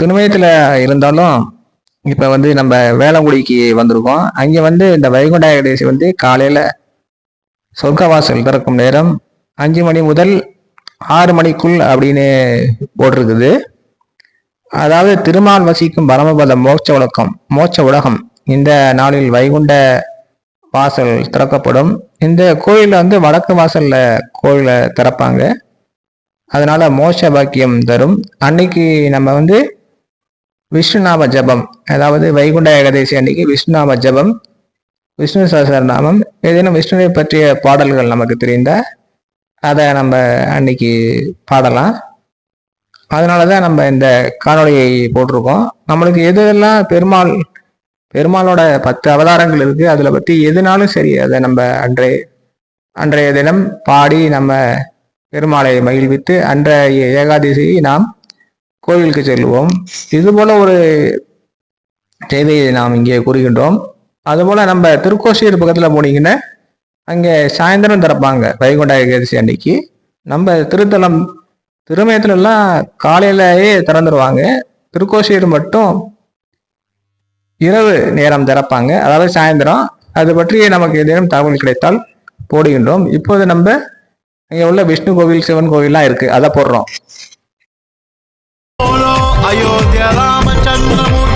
திருமயத்தில் இருந்தாலும் இப்போ வந்து நம்ம வேளங்குடிக்கு வந்திருக்கோம். அங்கே வந்து இந்த வைகுண்ட ஏகாதசி வந்து காலையில் சொர்க்கவாசல் திறக்கும் நேரம் அஞ்சு மணி முதல் ஆறு மணிக்குள் அப்படின்னு போட்டிருக்குது. அதாவது திருமால் வசிக்கும் பரமபத மோட்ச உலகம் மோட்ச உலகம். இந்த நாளில் வைகுண்ட வாசல் திறக்கப்படும். இந்த கோயிலில் வந்து வடக்கு வாசலில் கோயிலை திறப்பாங்க. அதனால மோட்ச பாக்கியம் தரும். அன்னைக்கு நம்ம வந்து விஷ்ணுநாம ஜபம். அதாவது வைகுண்ட ஏகாதசி அன்னைக்கு விஷ்ணுநாம ஜபம் விஷ்ணு நாமம் ஏதேனும் விஷ்ணுவை பற்றிய பாடல்கள் நமக்கு தெரிந்த அதை நம்ம அன்னைக்கு பாடலாம். அதனால தான் நம்ம இந்த காணொலியை போட்டிருக்கோம். நம்மளுக்கு எது எல்லாம் பெருமாள் பெருமாளோட பத்து அவதாரங்கள் இருக்கு அதில் பற்றி எதுனாலும் சரி அதை நம்ம அன்றைய அன்றைய தினம் பாடி நம்ம பெருமாளை மகிழ்வித்து அன்றைய ஏகாதசியை நாம் கோவிலுக்கு செல்வோம். இது போல ஒரு செய்தியை நாம் இங்கே கூறுகின்றோம். அதுபோல நம்ம திருக்கோஷியூர் பக்கத்தில் போனீங்கன்னா அங்கே சாயந்தரம் திறப்பாங்க வைகுண்ட ஏகாதசி அன்னைக்கு. நம்ம திருத்தலம் திருமயத்துல எல்லாம் காலையிலேயே திறந்துருவாங்க. திருக்கோஷியூர் மட்டும் இரவு நேரம் திறப்பாங்க. அதாவது சாயந்தரம். அது பற்றி நமக்கு ஏதேனும் தகவல் கிடைத்தால் போடுகின்றோம். இப்போது நம்ம இங்கே உள்ள விஷ்ணு கோவில் சிவன் கோவில்லாம் இருக்கு. அதை போடுறோம். అయోధ్య రామచంద్రము